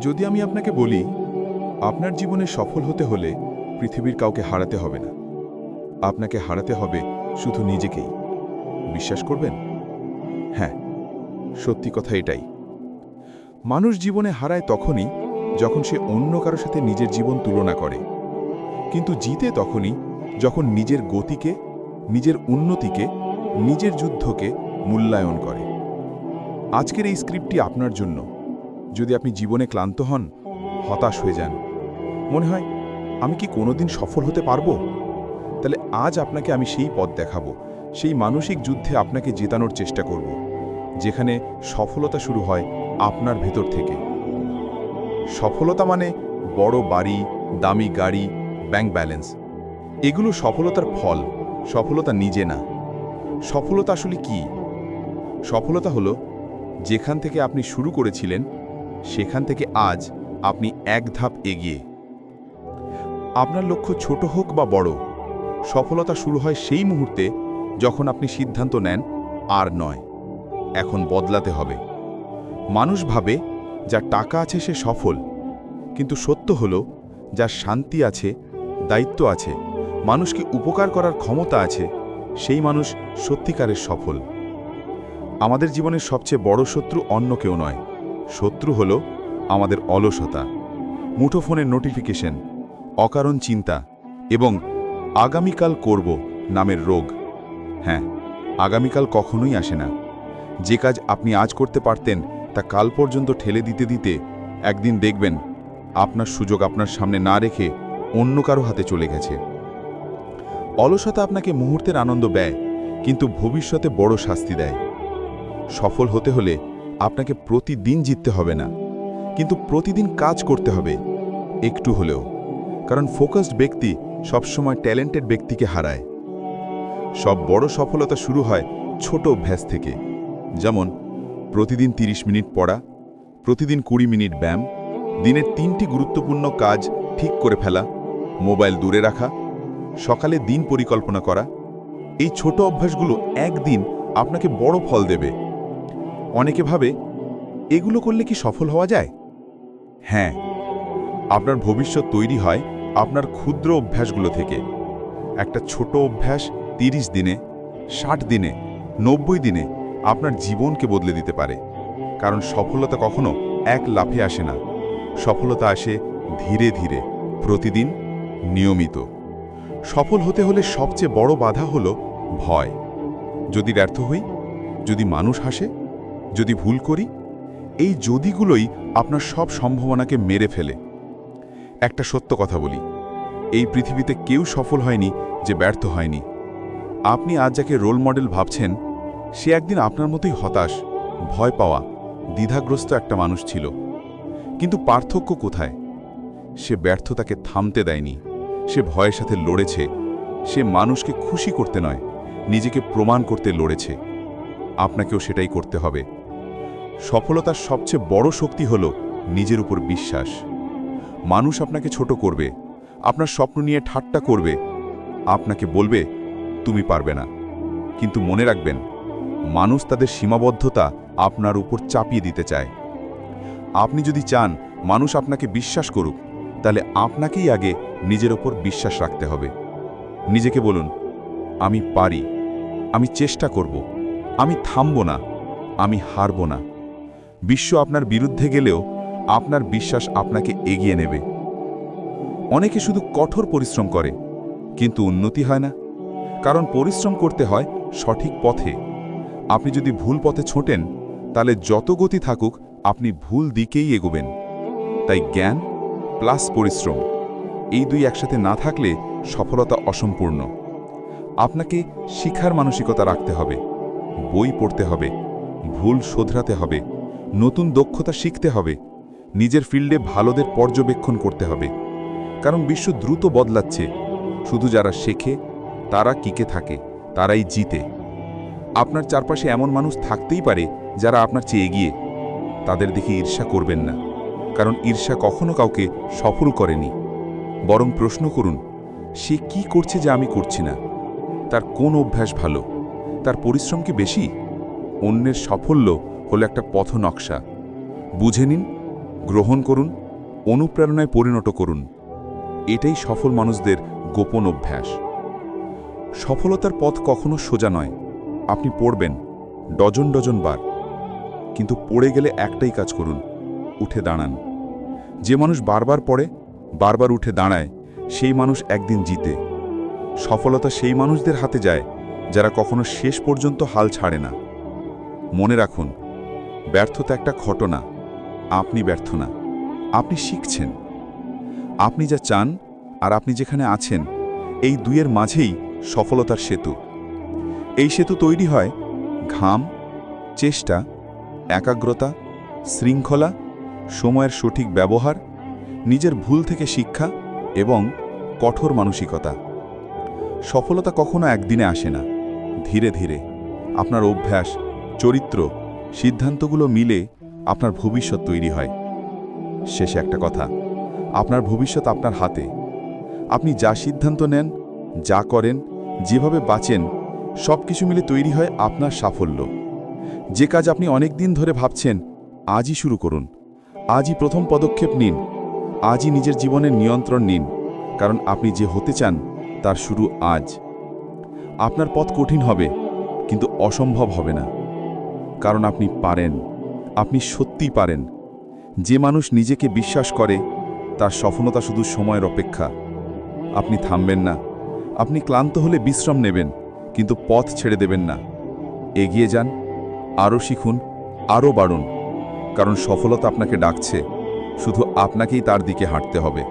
যদি আমি আপনাকে বলি, আপনার জীবনে সফল হতে হলে পৃথিবীর কাউকে হারাতে হবে না। আপনাকে হারাতে হবে শুধু নিজেকেই। বিশ্বাস করবেন? হ্যাঁ সত্যি কথা এটাই। মানুষ জীবনে হারায় তখনই যখন সে অন্য কারও সাথে নিজের জীবন তুলনা করে। কিন্তু জিতে তখনই যখন নিজের গতিকে, নিজের উন্নতিকে, নিজের যুদ্ধকে মূল্যায়ন করে। আজকের এই স্ক্রিপ্টটি আপনার জন্য। যদি আপনি জীবনে ক্লান্ত হন, হতাশ হয়ে যান। মনে হয়, আমি কি কোনোদিন সফল হতে পারব? তাহলে আজ আপনাকে আমি সেই পথ দেখাবো, সেই মানসিক যুদ্ধে আপনাকে জেতানোর চেষ্টা করব, যেখানে সফলতা শুরু হয় আপনার ভেতর থেকে। সফলতা মানে বড় বাড়ি, দামি গাড়ি, ব্যাংক ব্যালেন্স। এগুলো সফলতার ফল, সফলতা নিজে না। সফলতা আসলে কি? সফলতা হলো, যেখান থেকে আপনি শুরু করেছিলেন সেখান থেকে আজ আপনি এক ধাপ এগিয়ে। আপনার লক্ষ্য ছোট হোক বা বড়, সফলতা শুরু হয় সেই মুহূর্তে যখন আপনি সিদ্ধান্ত নেন, আর নয়। এখন বদলাতে হবে। মানুষ ভাবে, যা টাকা আছে সে সফল। কিন্তু সত্য হল যার শান্তি আছে, দায়িত্ব আছে, মানুষকে উপকার করার ক্ষমতা আছে, সেই মানুষ সত্যিকারের সফল। আমাদের জীবনের সবচেয়ে বড় শত্রু অন্য কেউ নয়। শত্রু হল আমাদের অলসতা, মুঠোফোনের নোটিফিকেশন অকারণ চিন্তা এবং আগামীকাল করব নামের রোগ। হ্যাঁ আগামীকাল কখনোই আসে না। যে কাজ আপনি আজ করতে পারতেন তা কাল পর্যন্ত ঠেলে দিতে দিতে একদিন দেখবেন আপনার সুযোগ আপনার সামনে না রেখে অন্য কারও হাতে চলে গেছে। অলসতা আপনাকে মুহূর্তের আনন্দ ব্যয় কিন্তু ভবিষ্যতে বড় শাস্তি দেয়। সফল হতে হলে আপনাকে প্রতিদিন জিততে হবে না। কিন্তু প্রতিদিন কাজ করতে হবে, একটু হলেও। কারণ ফোকাসড ব্যক্তি সবসময় ট্যালেন্টেড ব্যক্তিকে হারায়। সব বড় সফলতা শুরু হয় ছোট অভ্যাস থেকে। যেমন, প্রতিদিন ৩০ মিনিট পড়া, প্রতিদিন কুড়ি মিনিট ব্যায়াম দিনের তিনটি গুরুত্বপূর্ণ কাজ ঠিক করে ফেলা, মোবাইল দূরে রাখা, সকালে দিন পরিকল্পনা করা। এই ছোট অভ্যাসগুলো একদিন আপনাকে বড় ফল দেবে। অনেকে ভাবে, এগুলো করলে কি সফল হওয়া যায়? হ্যাঁ আপনার ভবিষ্যৎ তৈরি হয় আপনার ক্ষুদ্র অভ্যাসগুলো থেকে। একটা ছোট অভ্যাস ৩০ দিনে, ষাট দিনে, নব্বই দিনে আপনার জীবনকে বদলে দিতে পারে। কারণ সফলতা কখনো এক লাফে আসে না। সফলতা আসে ধীরে ধীরে, প্রতিদিন, নিয়মিত। সফল হতে হলে সবচেয়ে বড় বাধা হল ভয়। যদি ব্যর্থ হই, যদি মানুষ হাসে যদি ভুল করি, এই যদিগুলোই আপনার সব সম্ভাবনাকে মেরে ফেলে। একটা সত্য কথা বলি, এই পৃথিবীতে কেউ সফল হয়নি যে ব্যর্থ হয়নি। আপনি আজ যাকে রোল মডেল ভাবছেন, সে একদিন আপনার মতোই হতাশ, ভয় পাওয়া, দ্বিধাগ্রস্ত একটা মানুষ ছিল। কিন্তু পার্থক্য কোথায়? সে ব্যর্থতাকে থামতে দেয়নি, সে ভয়ের সাথে লড়েছে, সে মানুষকে খুশি করতে নয়, নিজেকে প্রমাণ করতে লড়েছে। আপনাকেও সেটাই করতে হবে। সফলতার সবচেয়ে বড় শক্তি হল নিজের উপর বিশ্বাস। মানুষ আপনাকে ছোট করবে, আপনার স্বপ্ন নিয়ে ঠাট্টা করবে, আপনাকে বলবে, তুমি পারবে না। কিন্তু মনে রাখবেন, মানুষ তাদের সীমাবদ্ধতা আপনার উপর চাপিয়ে দিতে চায়। আপনি যদি চান মানুষ আপনাকে বিশ্বাস করুক, তাহলে আপনাকেই আগে নিজের ওপর বিশ্বাস রাখতে হবে। নিজেকে বলুন, আমি পারি, আমি চেষ্টা করব, আমি থামব না, আমি হারব না। বিশ্ব আপনার বিরুদ্ধে গেলেও আপনার বিশ্বাস আপনাকে এগিয়ে নেবে। অনেকে শুধু কঠোর পরিশ্রম করে, কিন্তু উন্নতি হয় না। কারণ পরিশ্রম করতে হয় সঠিক পথে। আপনি যদি ভুল পথে ছোটেন, তাহলে যত গতি থাকুক, আপনি ভুল দিকেই এগোবেন। তাই জ্ঞান প্লাস পরিশ্রম, এই দুই একসাথে না থাকলে সফলতা অসম্পূর্ণ। আপনাকে শিখার মানসিকতা রাখতে হবে, বই পড়তে হবে, ভুল শোধরাতে হবে। নতুন দক্ষতা শিখতে হবে। নিজের ফিল্ডে ভালোদের পর্যবেক্ষণ করতে হবে। কারণ বিশ্ব দ্রুত বদলাচ্ছে। শুধু যারা শেখে, তারা কিকে থাকে, তারাই জিতে। আপনার চারপাশে এমন মানুষ থাকতেই পারে যারা আপনার চেয়ে এগিয়ে। তাদের দেখে ঈর্ষা করবেন না। কারণ ঈর্ষা কখনো কাউকে সফল করেনি। বরং প্রশ্ন করুন, সে কি করছে যা আমি করছি না? তার কোন অভ্যাস ভালো? তার পরিশ্রম কি বেশি? অন্যের সাফল্য হলো একটা পথ নকশা। বুঝে নিন, গ্রহণ করুন, অনুপ্রেরণায় পরিণত করুন। এটাই সফল মানুষদের গোপন অভ্যাস। সফলতার পথ কখনো সোজা নয়। আপনি পড়বেন, ডজন ডজন বার। কিন্তু পড়ে গেলে একটাই কাজ করুন, উঠে দাঁড়ান। যে মানুষ বারবার পড়ে, বারবার উঠে দাঁড়ায়, সেই মানুষ একদিন জিতে। সফলতা সেই মানুষদের হাতে যায়, যারা কখনো শেষ পর্যন্ত হাল ছাড়ে না। মনে রাখুন ব্যর্থতা একটা ঘটনা। আপনি ব্যর্থ না। আপনি শিখছেন। আপনি যা চান আর আপনি যেখানে আছেন, এই দুইয়ের মাঝেই সফলতার সেতু। এই সেতু তৈরি হয় ঘাম, চেষ্টা, একাগ্রতা, শৃঙ্খলা, সময়ের সঠিক ব্যবহার, নিজের ভুল থেকে শিক্ষা এবং কঠোর মানসিকতা। সফলতা কখনো একদিনে আসে না। ধীরে ধীরে আপনার অভ্যাস, চরিত্র সিদ্ধান্তগুলো মিলে আপনার ভবিষ্যৎ তৈরি হয়। শেষে একটা কথা, আপনার ভবিষ্যৎ আপনার হাতে। আপনি যা সিদ্ধান্ত নেন, যা করেন, যেভাবে বাঁচেন সব কিছু মিলে তৈরি হয় আপনার সাফল্য। যে কাজ আপনি অনেক দিন ধরে ভাবছেন, আজই শুরু করুন। আজই প্রথম পদক্ষেপ নিন। আজই নিজের জীবনের নিয়ন্ত্রণ নিন। কারণ আপনি যে হতে চান, তার শুরু আজ। আপনার পথ কঠিন হবে, কিন্তু অসম্ভব হবে না। কারণ আপনি পারেন। আপনি সত্যিই পারেন। যে মানুষ নিজেকে বিশ্বাস করে, তার সফলতা শুধু সময়ের অপেক্ষা। আপনি থামবেন না। আপনি ক্লান্ত হলে বিশ্রাম নেবেন, কিন্তু পথ ছেড়ে দেবেন না। এগিয়ে যান, আরও শিখুন, আরও বাড়ুন। কারণ সফলতা আপনাকে ডাকছে। শুধু আপনাকেই তার দিকে হাঁটতে হবে।